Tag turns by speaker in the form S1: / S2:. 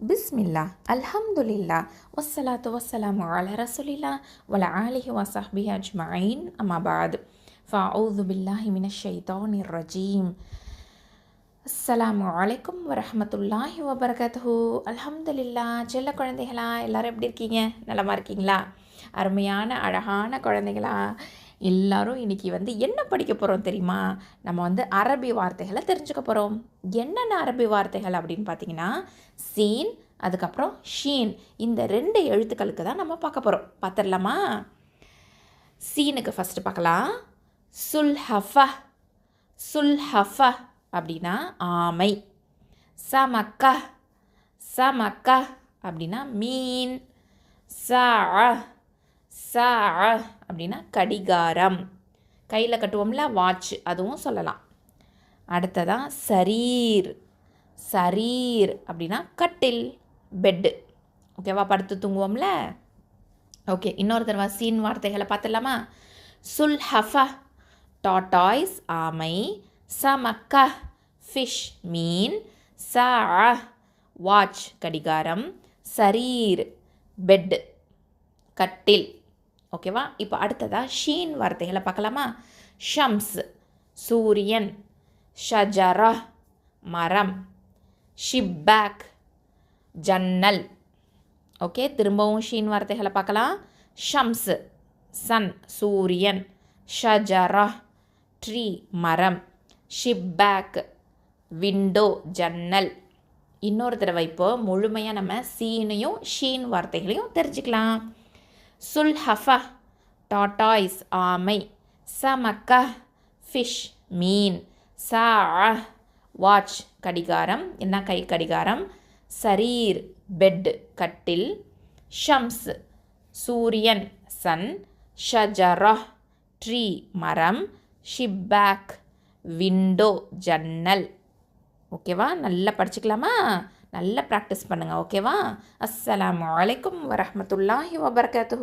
S1: பிஸ்மில்லா அல்ஹம்துலில்லா வஸ்ஸலாத்து வஸ்ஸலாமு அலா ரசூலில்லா வல ஆலிஹி வசஹ்பி அஜ்மஈன் அம்மா பாத் ஃபஅஊது பில்லாஹி மினஷ் ஷைத்தானிர் ரஜீம் அஸ்ஸலாமு அலைக்கும் வரஹமத்துல்லாஹி வபரகாத்துஹு அல்ஹம்துலில்லா செல்ல குழந்தைகளா எல்லாரும் எப்படி இருக்கீங்க நலமா இருக்கீங்களா அருமையான அழகான குழந்தைகளா எல்லாரும் இன்னைக்கு வந்து என்ன படிக்க போகிறோம் தெரியுமா? நம்ம வந்து அரபி வார்த்தைகளை தெரிஞ்சுக்க போகிறோம் என்னென்ன அரபி வார்த்தைகள் அப்படின்னு பார்த்தீங்கன்னா சீன் அதுக்கப்புறம் ஷீன். இந்த ரெண்டு எழுத்துக்களுக்கு தான் நம்ம பார்க்க போகிறோம் பார்த்துடலாமா? சீனுக்கு ஃபஸ்ட்டு பார்க்கலாம். சுல்ஹஃப சுல்ஹஃப அப்படின்னா ஆமை. சமக்க சமக்க அப்படின்னா மீன். சா சா அப்படின்னா கடிகாரம். கையில் கட்டுவோம்ல வாட்ச் அதுவும் சொல்லலாம். அடுத்ததான் சரீர். சரீர் அப்படின்னா கட்டில் பெட்டு ஓகேவா படுத்து தூங்குவோம்ல? ஓகே இன்னொரு தடவை சீன் வார்த்தைகளை பார்த்துடலாமா? சுல்ஹஃப டாட்டாய்ஸ் ஆமை சமக்க ஃபிஷ் மீன் சா வாட்ச் கடிகாரம் சரீர் பெட் கட்டில். ஓகேவா? இப்போ அடுத்ததாக ஷீன் வார்த்தைகளை பார்க்கலாமா? ஷம்ஸ் சூரியன் ஷஜரா மரம் ஷிப்பேக் ஜன்னல். ஓகே திரும்பவும் ஷீன் வார்த்தைகளை பார்க்கலாம். ஷம்ஸ் சன் சூரியன் ஷஜரா ட்ரீ மரம் ஷிப்பேக் விண்டோ ஜன்னல். இன்னொரு தடவை இப்போ முழுமையாக நம்ம சீனையும் ஷீன் வார்த்தைகளையும் தெரிஞ்சுக்கலாம். சுல்ஹஃப டாட்டாய்ஸ் ஆமை சமக்க ஃபிஷ் மீன் சா வாட்ச் கடிகாரம் என்ன கை கடிகாரம்? சரீர் பெட் கட்டில் ஷம்ஸ் சூரியன் சன் ஷஜரா ட்ரீ மரம் ஷிப்பேக் விண்டோ ஜன்னல். ஓகேவா? நல்லா படிச்சுக்கலாமா? நல்லா ப்ராக்டிஸ் பண்ணுங்கள் ஓகேவா அஸ்ஸலாம் வலைக்கம் வரமத்துல்லாஹி வபர்கத்து